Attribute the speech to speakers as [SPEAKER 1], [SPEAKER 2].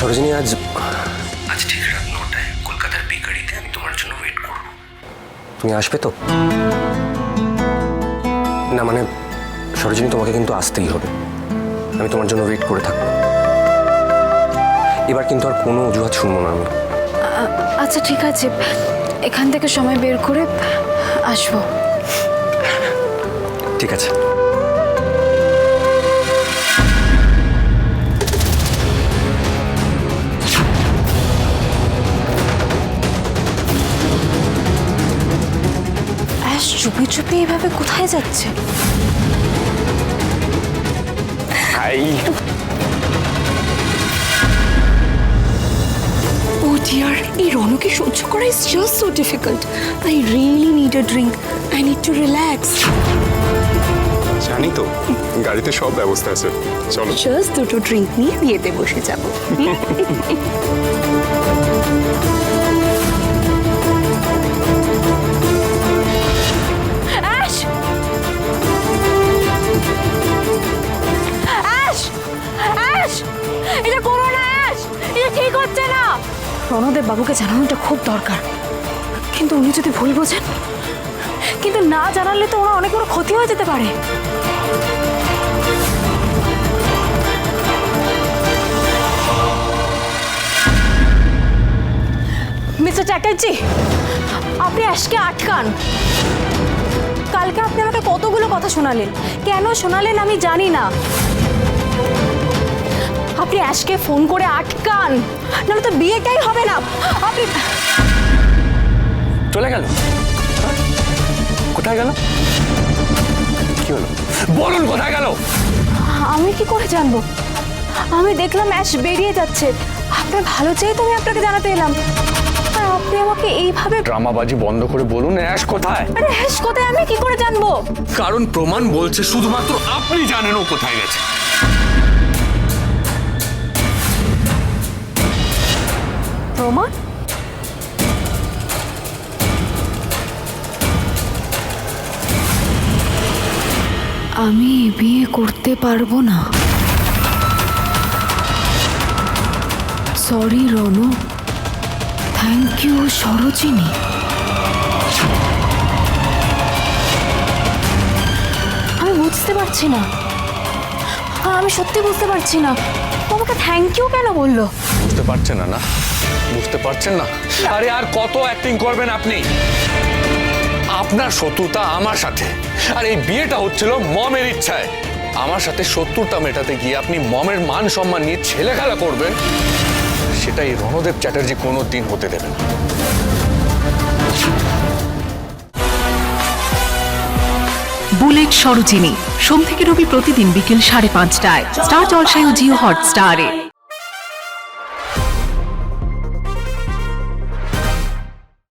[SPEAKER 1] সরোজিনী আজ
[SPEAKER 2] আজ ঠিক রাত নটায় কলকাতার বেকারিতে আমি তোমার জন্য ওয়েট করব।
[SPEAKER 1] তুমি আসবে তো? না মানে সরোজিনী তোমাকে কিন্তু আসতেই হবে। আমি তোমার জন্য ওয়েট করে থাকব। এবার কিন্তু আর কোনো অজুহাত শুনব না আমি।
[SPEAKER 3] আচ্ছা ঠিক আছে। এখান থেকে সময় বের করে আসব।
[SPEAKER 1] ঠিক আছে।
[SPEAKER 3] অ্যাশ চুপি চুপি এভাবে কোথায় যাচ্ছে?
[SPEAKER 4] ও ডিয়ার এই রনকে সহ্য করা is just so difficult I really need a drink I need to relax
[SPEAKER 5] জানি তো গাড়িতে সব ব্যবস্থা আছে। চলো।
[SPEAKER 4] জাস্ট দুটো ড্রিঙ্ক নিয়ে বিয়েতে বসে যাব।
[SPEAKER 3] ঠিক হচ্ছে না। রণদেব বাবুকে জানানোটা খুব দরকার। কিন্তু উনি যদি ভুল বোঝেন, কিন্তু না জানালে তো ওনার অনেক বড় ক্ষতি হয়ে যেতে পারে। মিস্টার চ্যাটার্জি, আপনি অ্যাশকে আটকান। কালকে আপনি আমাকে কতগুলো কথা শোনালেন? কেন শোনালেন আমি জানি না। আপনি অ্যাশকে ফোন করে আটকান। নাহলে তো বিয়েটাই হবে না। আপনি
[SPEAKER 1] চলে গেল? কোথায় গেল? কি হলো? বলুন কোথায় গেল?
[SPEAKER 3] আমি কি করে জানব? আমি দেখলাম অ্যাশ বেরিয়ে যাচ্ছে। আপনার ভালো চেয়ে তো আমি আপনাকে জানাতে এলাম। আর আপনি আমাকে এইভাবে
[SPEAKER 6] ড্রামাবাজি বন্ধ করে বলুন অ্যাশ কোথায়?
[SPEAKER 3] আরে অ্যাশ কোথায়? আমি কি করে জানব?
[SPEAKER 6] কারণ প্রমাণ বলছে শুধুমাত্র আপনি জানেন ও কোথায় গেছে।
[SPEAKER 3] প্রমাণ আমি বিয়ে করতে পারব না। Sorry Ronu. Thank you Sarojini. আমি বুঝতে পারছি না। আমি সত্যি বুঝতে পারছি না। তোমাকে থ্যাংক ইউ কেন বলল?
[SPEAKER 6] বুঝতে পারছেন না না? বুঝতে পারছেন না? আরে আর কত অ্যাক্টিং করবেন আপনি? আপনার শত্রুতা আমার সাথে। আর এই বিয়েটা হচ্ছিল মমের ইচ্ছায়। আমার সাথে শত্রুতা মেটাতে গিয়ে আপনি মমের মান সম্মান নিয়ে ছেলে খেলা করবেন সেটা এই রণদেব চ্যাটার্জি কোনো দিন হতে দেবেন।
[SPEAKER 7] বুলেট সরোজিনী। সোম থেকে রবি প্রতিদিন বিকেল সাড়ে পাঁচটায়। স্টার জলসায় জিও হটস্টারে।